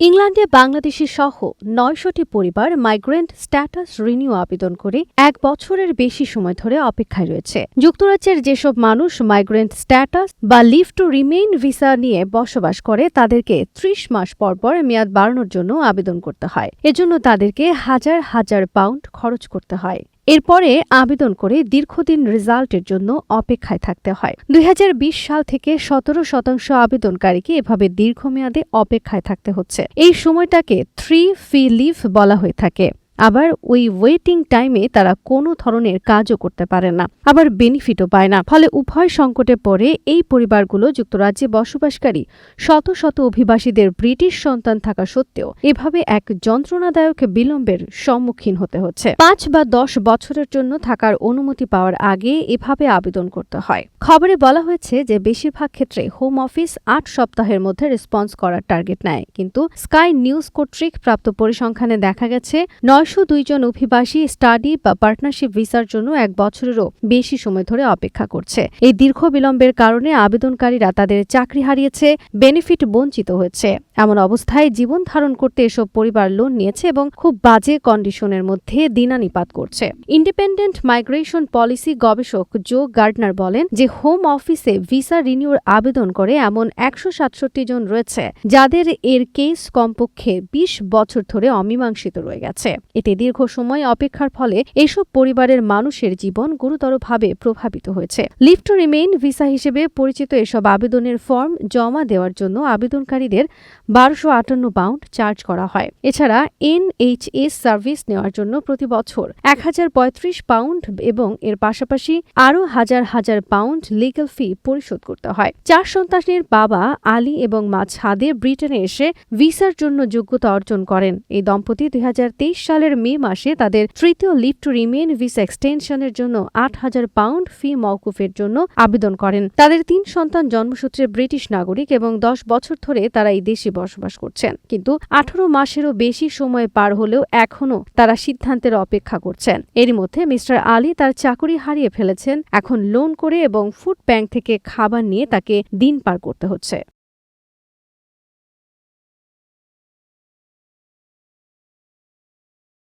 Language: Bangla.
ইংল্যান্ডে বাংলাদেশি সহ নয়শটি পরিবার মাইগ্রেন্ট স্ট্যাটাস রিনিউ আবেদন করে এক বছরের বেশি সময় ধরে অপেক্ষায় রয়েছে। যুক্তরাজ্যের যেসব মানুষ মাইগ্রেন্ট স্ট্যাটাস বা লিভ টু রিমেইন ভিসা নিয়ে বসবাস করে, তাদেরকে ত্রিশ মাস পর পর মেয়াদ বাড়ানোর জন্য আবেদন করতে হয়। এজন্য তাদেরকে হাজার হাজার পাউন্ড খরচ করতে হয়। এরপরে আবেদন করে দীর্ঘদিন রেজাল্টের জন্য অপেক্ষায় থাকতে হয়। দুই হাজার বিশ সাল থেকে সতেরো শতাংশ আবেদনকারীকে এভাবে দীর্ঘমেয়াদে অপেক্ষায় থাকতে হচ্ছে। এই সময়টাকে থ্রি ফি লিভ বলা হয়ে থাকে। আবার ওই ওয়েটিং টাইমে তারা কোনো ধরনের কাজও করতে পারে না, আবার বেনিফিটও পায় না। ফলে উভয় সংকটে পড়ে এই পরিবারগুলো যুক্তরাজ্যে বসবাসকারী শত শত অভিবাসীদের ব্রিটিশ সন্তান থাকা সত্ত্বেও এভাবে এক যন্ত্রণাদায়ক বিলম্বের সম্মুখীন হতে হচ্ছে। পাঁচ বা দশ বছরের জন্য থাকার অনুমতি পাওয়ার আগে এভাবে আবেদন করতে হয়। খবরে বলা হয়েছে যে বেশিরভাগ ক্ষেত্রে হোম অফিস আট সপ্তাহের মধ্যে রেসপন্স করার টার্গেট নেয়। কিন্তু স্কাই নিউজ কর্তৃক প্রাপ্ত পরিসংখ্যানে দেখা গেছে নয়শো দুইজন অভিবাসী স্টাডি বা পার্টনারশিপ ভিসার জন্য এক বছরেরও বেশি সময় ধরে অপেক্ষা করছে। এই দীর্ঘ বিলম্বের কারণে আবেদনকারীরা তাদের চাকরি হারিয়েছে, বেনিফিট বঞ্চিত হয়েছে। এমন অবস্থায় জীবন ধারণ করতে এসব পরিবার লোন নিয়েছে এবং খুব বাজে কন্ডিশনের মধ্যে দিনানিপাত করছে। ইন্ডিপেন্ডেন্ট মাইগ্রেশন পলিসি গবেষক জো গার্ডনার বলেন যে, হোম অফিসে ভিসা রিনিউর আবেদন করে এমন একশো সাতষট্টি জন রয়েছে যাদের এর কেস কমপক্ষে বিশ বছর ধরে অমীমাংসিত রয়ে গেছে। এতে দীর্ঘ সময় অপেক্ষার ফলে এসব পরিবারের মানুষের জীবন গুরুতরভাবে প্রভাবিত হয়েছে। লিভ টু রিমেইন ভিসা হিসেবে পরিচিত এসব আবেদনের ফর্ম জমা দেওয়ার জন্য আবেদনকারীদের বারোশো আটান্ন পাউন্ড চার্জ করা হয়। এছাড়া এনএইচএস সার্ভিস নেওয়ার জন্য প্রতি বছর এক হাজার পঁয়ত্রিশ পাউন্ড এবং এর পাশাপাশি আরও হাজার হাজার পাউন্ড লিগ্যাল ফি পরিশোধ করতে হয়। চার সন্তানের বাবা আলী এবং মা ছাদে ব্রিটেনে এসে ভিসার জন্য যোগ্যতা অর্জন করেন। এই দম্পতি দুই তেইশ সালের মে মাসে তাদের তৃতীয় লিভ টু রিমেন ভিসা এক্সটেনশনের জন্য আট হাজার পাউন্ড ফি মওকুফের জন্য আবেদন করেন। তাদের তিন সন্তান জন্মসূত্রে ব্রিটিশ নাগরিক এবং দশ বছর ধরে তারা এই দেশে বসবাস করছেন। কিন্তু আঠারো মাসেরও বেশি সময় পার হলেও এখনও তারা সিদ্ধান্তের অপেক্ষা করছেন। এর মধ্যে মিস্টার আলী তার চাকরি হারিয়ে ফেলেছেন। এখন লোন করে এবং ফুড ব্যাংক থেকে খাবার নিয়ে তাকে দিন পার করতে হচ্ছে।